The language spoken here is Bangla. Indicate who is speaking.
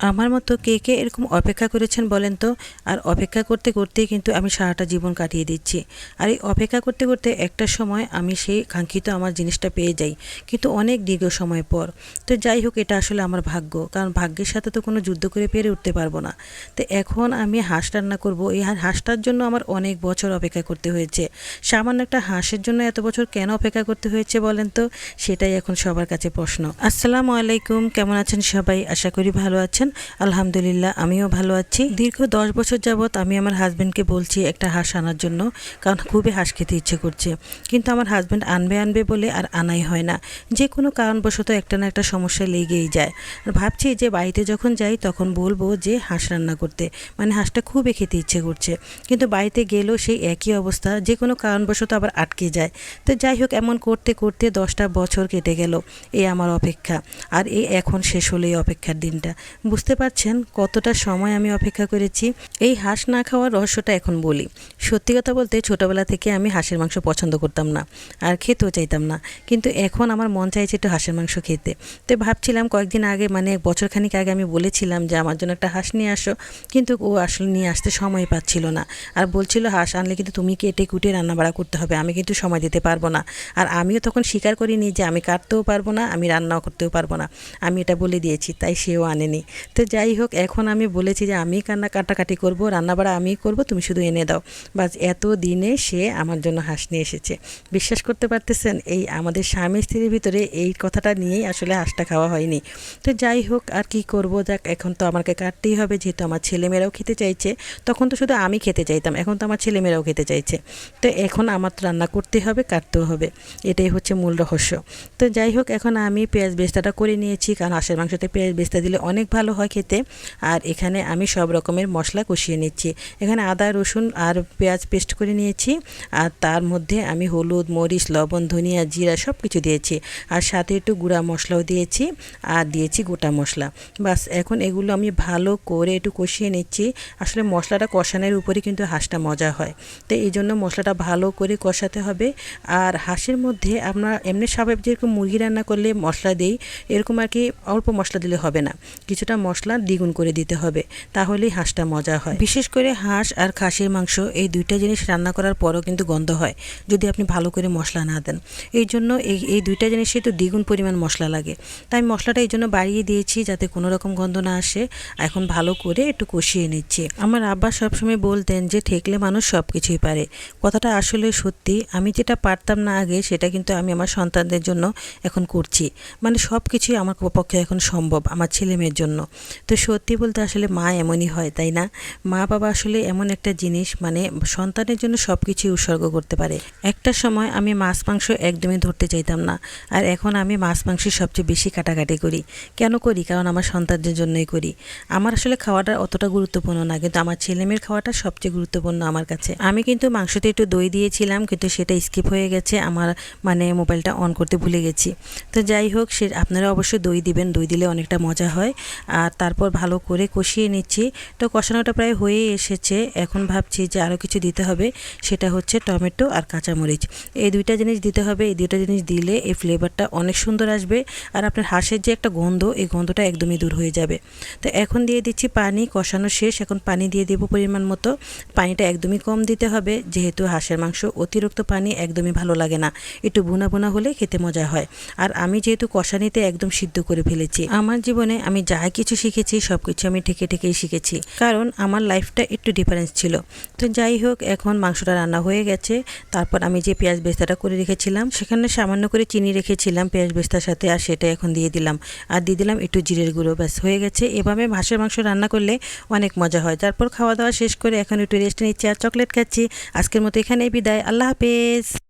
Speaker 1: আমার মতো কে কে এরকম অপেক্ষা করেছেন বলেন তো? আর অপেক্ষা করতে করতেই কিন্তু আমি সারাটা জীবন কাটিয়ে দিচ্ছি। আর এই অপেক্ষা করতে করতে একটা সময় আমি সেই কাঙ্ক্ষিত আমার জিনিসটা পেয়ে যাই, কিন্তু অনেক দীর্ঘ সময় পর। তো যাই হোক, এটা আসলে আমার ভাগ্য, কারণ ভাগ্যের সাথে তো কোনো যুদ্ধ করে পেরে উঠতে পারব না। তো এখন আমি হাঁস রান্না করব। এই হাঁসটার জন্য আমার অনেক বছর অপেক্ষা করতে হয়েছে। সামান্য একটা হাঁসের জন্য এত বছর কেন অপেক্ষা করতে হয়েছে বলেন তো? সেটাই এখন সবার কাছে প্রশ্ন। আসসালামু আলাইকুম, কেমন আছেন সবাই? আশা করি ভালো আছেন। আলহামদুলিল্লাহ, আমিও ভালো আছি। দীর্ঘ দশ বছর যাবৎ আমি আমার হাজব্যান্ডকে বলছি একটা হাঁস আনার জন্য, কারণ খুবই হাঁস খেতে ইচ্ছে করছে। কিন্তু আমার হাজব্যান্ড আনবে আনবে বলে আর আনাই হয় না। যে কোনো কারণবশত একটা না একটা সমস্যা লেগেই যায়। আর ভাবছি যে বাড়িতে যখন যাই, তখন বলব যে হাঁস রান্না করতে। মানে হাঁসটা খুবই খেতে ইচ্ছে করছে। কিন্তু বাড়িতে গেলেও সেই একই অবস্থা, যে কোনো কারণবশত আবার আটকে যায়। তো যাই হোক, এমন করতে করতে দশটা বছর কেটে গেল। এই আমার অপেক্ষা। আর এই এখন শেষ হলো এই অপেক্ষার দিনটা। বুঝতে পারছেন কতটা সময় আমি অপেক্ষা করেছি। এই হাঁস না খাওয়ার রহস্যটা এখন বলি। সত্যি কথা বলতে ছোটোবেলা থেকে আমি হাঁসের মাংস পছন্দ করতাম না আর খেতেও চাইতাম না। কিন্তু এখন আমার মন চাইছে একটু হাঁসের মাংস খেতে। তো ভাবছিলাম কয়েকদিন আগে মানে বছরখানিক আগে আমি বলেছিলাম যে, আমার জন্য একটা হাঁস নিয়ে আসো। কিন্তু ও আসলে নিয়ে আসতে সময় পাচ্ছিল না। আর বলছিল, হাঁস আনলে কিন্তু তুমি কেটে কুটে রান্নাবাড়া করতে হবে? আমি কিন্তু সময় দিতে পারব না। আর আমিও তখন স্বীকার করিনি যে, আমি কাটতেও পারব না, আমি রান্নাও করতেও পারব না। আমি এটা বলে দিয়েছি, তাই সেও আনেনি। তো যাই হোক, এখন আমি বলেছি যে আমি কান্না কাটাকাটি করব, রান্নাবাড়া আমিই করব, তুমি শুধু এনে দাও। বাস এত দিনে সে আমার জন্য হাঁস নিয়ে এসেছে। বিশ্বাস করতে পারতেছেন, এই আমাদের স্বামী স্ত্রীর ভিতরে এই কথাটা নিয়েই আসলে হাঁসটা খাওয়া হয়নি। তো যাই হোক, আর কি করব? যাক, এখন তো আমাকে কাটতেই হবে, যেহেতু আমার ছেলেমেয়েরাও খেতে চাইছে। তখন তো শুধু আমি খেতে চাইতাম, এখন তো আমার ছেলেমেয়েরাও খেতে চাইছে। তো এখন আমার তো রান্না করতে হবে, কাটতেও হবে। এটাই হচ্ছে মূল রহস্য। তো যাই হোক, এখন আমি পেঁয়াজ বেস্তাটা করে নিয়েছি, কারণ হাঁসের মাংসতে পেঁয়াজ বেস্তা দিলে অনেক ভালো হয় খেতে। আর এখানে আমি সব রকমের মশলা কষিয়ে নিচ্ছি। এখানে আদা, রসুন আর পেঁয়াজ পেস্ট করে নিয়েছি। আর তার মধ্যে আমি হলুদ, মরিচ, লবণ, ধনিয়া, জিরা সব কিছু দিয়েছি। আর সাথে একটু গুঁড়া মশলাও দিয়েছি। আর দিয়েছি গোটা মশলা। বাস, এখন এগুলো আমি ভালো করে একটু কষিয়ে নিচ্ছি। আসলে মশলাটা কষানোর উপরে কিন্তু হাঁসটা মজা হয়। তো এই জন্য মশলাটা ভালো করে কষাতে হবে। আর হাঁসের মধ্যে আমরা এমনি স্বাভাবিক যেরকম মুরগি রান্না করলে মশলা দিই, এরকম আর কি অল্প মশলা দিলে হবে না। কিছুটা মশলা দ্বিগুণ করে দিতে হবে, তাহলেই হাঁসটা মজা হয়। বিশেষ করে হাঁস আর খাসির মাংস, এই দুইটা জিনিস রান্না করার পরও কিন্তু গন্ধ হয়, যদি আপনি ভালো করে মশলা না দেন। এই জন্য এই এই দুইটা জিনিসে একটু দ্বিগুণ পরিমাণ মশলা লাগে। তাই মশলাটা এই জন্য বাড়িয়ে দিয়েছি যাতে কোনো রকম গন্ধ না আসে। এখন ভালো করে একটু কষিয়ে নিচ্ছি। আমার আব্বা সবসময় বলতেন যে, ঠেকলে মানুষ সব কিছুই পারে। কথাটা আসলে সত্যি। আমি যেটা পারতাম না আগে, সেটা কিন্তু আমি আমার সন্তানদের জন্য এখন করছি। মানে সব কিছুই আমার পক্ষে এখন সম্ভব, আমার ছেলে মেয়ের জন্য। তো সত্যি বলতে আসলে মা এমনই হয়, তাই না? মা বাবা আসলে এমন একটা জিনিস মানে সন্তানের জন্য সব কিছুই উৎসর্গ করতে পারে। একটা সময় আমি মাছ মাংস একদমই ধরতে চাইতাম না, আর এখন আমি মাছ মাংস সবচেয়ে বেশি কাটাকাটি করি। কেন করি? কারণ আমার সন্তানদের জন্যই করি। আমার আসলে খাওয়াটা অতটা গুরুত্বপূর্ণ না, কিন্তু আমার ছেলেমেয়ের খাওয়াটা সবচেয়ে গুরুত্বপূর্ণ আমার কাছে। আমি কিন্তু মাংসতে একটু দই দিয়েছিলাম, কিন্তু সেটা স্কিপ হয়ে গেছে, আমার মানে মোবাইলটা অন করতে ভুলে গেছি। তো যাই হোক, সে আপনারা অবশ্যই দই দিবেন, দই দিলে অনেকটা মজা হয়। আর তারপর ভালো করে কষিয়ে নিচ্ছি। তো কষানোটা প্রায় হয়ে এসেছে। এখন ভাবছি যে আরও কিছু দিতে হবে। সেটা হচ্ছে টমেটো আর কাঁচামরিচ। এই দুইটা জিনিস দিতে হবে। এই দুইটা জিনিস দিলে এই ফ্লেভারটা অনেক সুন্দর আসবে। আর আপনার হাঁসের যে একটা গন্ধ, এই গন্ধটা একদমই দূর হয়ে যাবে। তো এখন দিয়ে দিচ্ছি পানি। কষানো শেষ। এখন পানি দিয়ে দেবো পরিমাণ মতো। পানিটা একদমই কম দিতে হবে। যেহেতু হাঁসের মাংস অতিরিক্ত পানি, একদমই ভালো লাগে না। একটু বোনা বোনা হলে খেতে মজা হয়। আর আমি যেহেতু কষানিতে একদম সিদ্ধ করে ফেলেছি। আমার জীবনে আমি যা কিছু শিখেছি সব কিছু আমি ঠেকে ঠেকেই শিখেছি। কারণ আমার লাইফটা একটু ডিফারেন্স ছিল। তো যাই হোক, এখন মাংসটা রান্না হয়ে গেছে। তারপর আমি যে পেঁয়াজ বেস্তাটা করে রেখেছিলাম, সেখানে সামান্য করে চিনি রেখেছিলাম পেঁয়াজ বেস্তার সাথে, আর সেটা এখন দিয়ে দিলাম। আর দিয়ে দিলাম একটু জিরের গুঁড়ো, ব্যাস, হয়ে গেছে। এভাবে হাঁসের মাংস রান্না করলে অনেক মজা হয়। তারপর খাওয়া দাওয়া শেষ করে এখন একটু রেস্ট নিচ্ছি আর চকলেট খাচ্ছি। আজকের মতো এখানেই বিদায়। আল্লাহ হাফেজ।